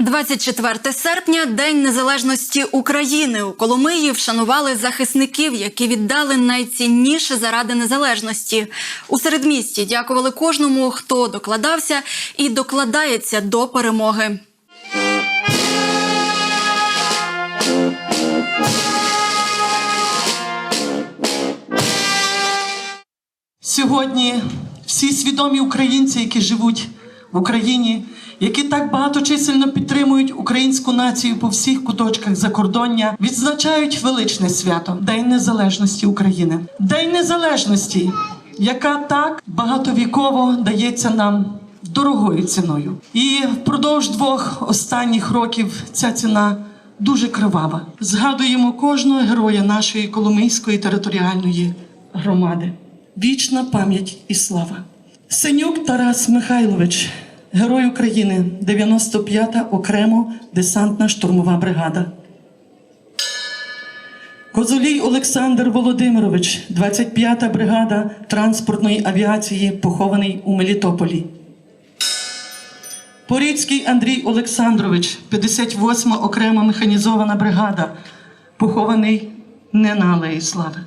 24 серпня День Незалежності України. У Коломиї вшанували захисників, які віддали найцінніше заради незалежності. У середмісті дякували кожному, хто докладався і докладається до перемоги. Сьогодні всі свідомі українці, які живуть в Україні, які так багаточисельно підтримують українську націю по всіх куточках закордоння, відзначають величне свято День Незалежності України. День Незалежності, яка так багатовіково дається нам дорогою ціною. І впродовж двох останніх років ця ціна дуже кривава. Згадуємо кожного героя нашої Коломийської територіальної громади. Вічна пам'ять і слава. Синюк Тарас Михайлович, герой України, 95-та окремо десантна штурмова бригада. Козулій Олександр Володимирович, 25-та бригада транспортної авіації, похований у Мелітополі. Поріцький Андрій Олександрович, 58-ма окрема механізована бригада, похований не на Алеї Слави.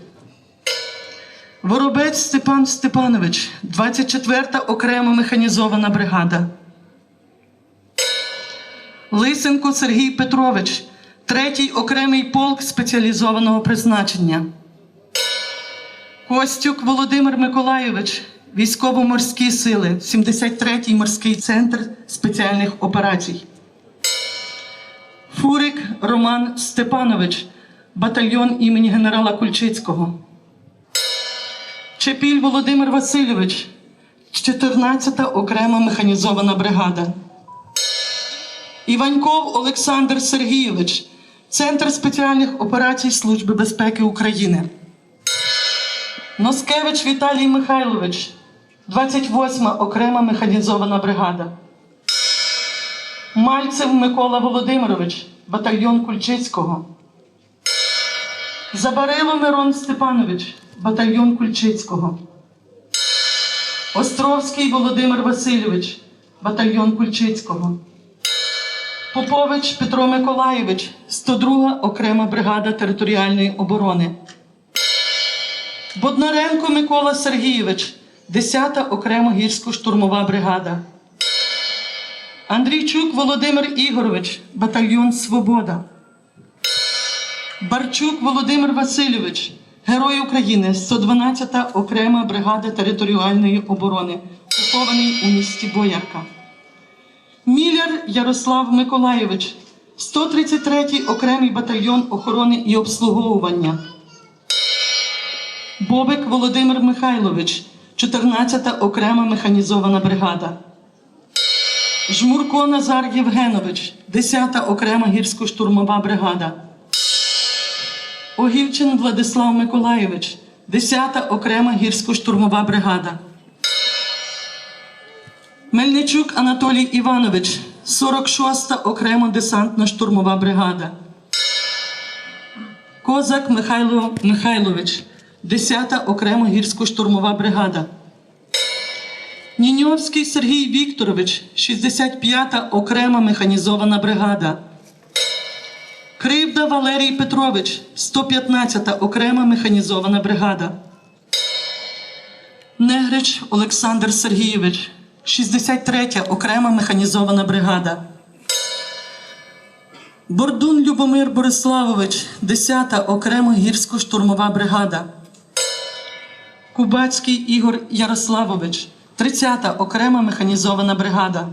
Воробець Степан Степанович, 24-та окрема механізована бригада. Лисенко Сергій Петрович, 3-й окремий полк спеціалізованого призначення. Костюк Володимир Миколайович, військово-морські сили, 73-й морський центр спеціальних операцій. Фурик Роман Степанович, батальйон імені генерала Кульчицького. Чепіль Володимир Васильович, 14-та окрема механізована бригада. Іваньков Олександр Сергійович, Центр спеціальних операцій Служби безпеки України. Носкевич Віталій Михайлович, 28-ма окрема механізована бригада. Мальцев Микола Володимирович, батальйон Кульчицького. Забарило Мирон Степанович, батальйон Кульчицького. Островський Володимир Васильович, батальйон Кульчицького. Попович Петро Миколайович, 102 окрема бригада територіальної оборони. Боднаренко Микола Сергійович, 10-та окрема гірсько-штурмова бригада. Андрійчук Володимир Ігорович, батальйон Свобода. Барчук Володимир Васильович, Герой України, 112-та окрема бригада територіальної оборони, похований у місті Боярка. Міляр Ярослав Миколайович, 133-й окремий батальйон охорони і обслуговування. Бобик Володимир Михайлович, 14-та окрема механізована бригада. Жмурко Назар Євгенович, 10-та окрема гірсько-штурмова бригада. Огівчин Владислав Миколайович, 10-та окрема гірсько-штурмова бригада. Мельничук Анатолій Іванович, 46-та окрема десантно-штурмова бригада. Козак Михайло Михайлович, 10-та окрема гірсько-штурмова бригада. Ніньовський Сергій Вікторович, 65-та окрема механізована бригада. Кривда Валерій Петрович, 115-та окрема механізована бригада. Негрич Олександр Сергійович, 63-я окрема механізована бригада. Бордун Любомир Бориславович, 10-та окрема гірсько-штурмова бригада. Кубацький Ігор Ярославович, 30-та окрема механізована бригада.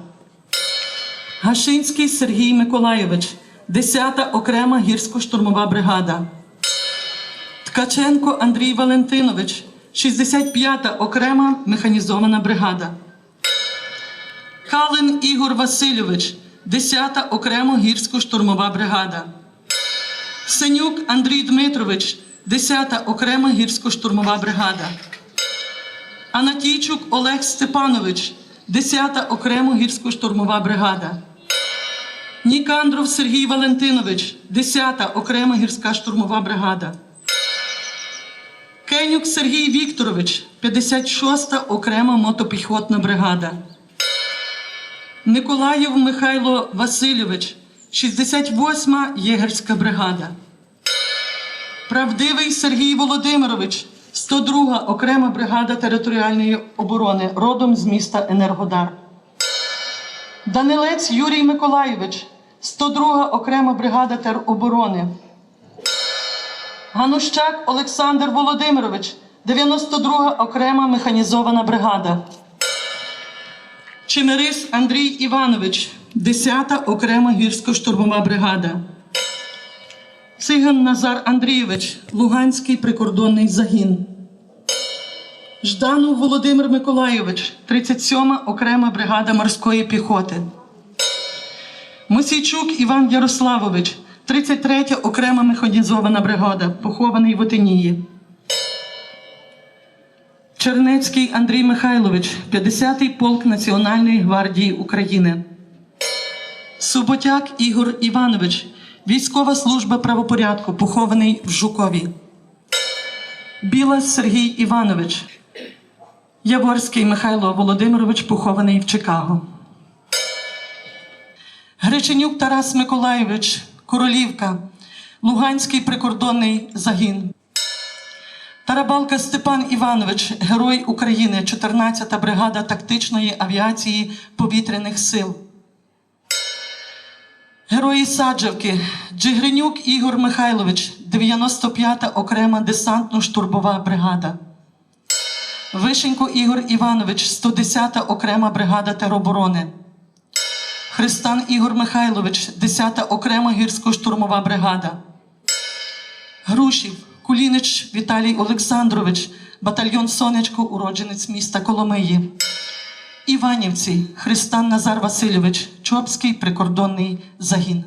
Гашинський Сергій Миколайович, 10-та окрема гірсько-штурмова бригада. Ткаченко Андрій Валентинович, 65-та окрема механізована бригада. Калин Ігор Васильович, 10-та окрема гірсько-штурмова бригада. Синюк Андрій Дмитрович, 10-та окрема гірсько-штурмова бригада. Анатійчук Олег Степанович, 10-та окрема гірсько-штурмова бригада. Нікандров Сергій Валентинович, 10-та окрема гірська штурмова бригада. Кенюк Сергій Вікторович, 56-та окрема мотопіхотна бригада. Николаєв Михайло Васильович, 68-ма єгерська бригада. Правдивий Сергій Володимирович, 102 окрема бригада територіальної оборони, родом з міста Енергодар. Данилець Юрій Миколайович, 102 окрема бригада тероборони. Ганущак Олександр Володимирович, 92 окрема механізована бригада. Чемерис Андрій Іванович, 10-та окрема гірсько-штурмова бригада. Циган Назар Андрійович, Луганський прикордонний загін. Жданов Володимир Миколайович, 37-ма окрема бригада морської піхоти. Мосійчук Іван Ярославович, 33-я окрема механізована бригада, похований в Отинії. Чернецький Андрій Михайлович, 50-й полк Національної гвардії України. Суботяк Ігор Іванович, військова служба правопорядку, похований в Жукові. Білас Сергій Іванович, Яворський Михайло Володимирович, похований в Чикаго. Греченюк Тарас Миколайович, Королівка, Луганський прикордонний загін. Тарабалка Степан Іванович, Герой України, 14-та бригада тактичної авіації повітряних сил. Герої Саджавки, Джигринюк Ігор Михайлович, 95-та окрема десантно-штурмова бригада. Вишенько Ігор Іванович, 110-та окрема бригада тероборони. Христан Ігор Михайлович, 10-та окрема гірсько-штурмова бригада. Грушів, Кулінич Віталій Олександрович, батальйон Сонечко, уродженець міста Коломиї. Іванівці, Христан Назар Васильович, Чопський прикордонний загін.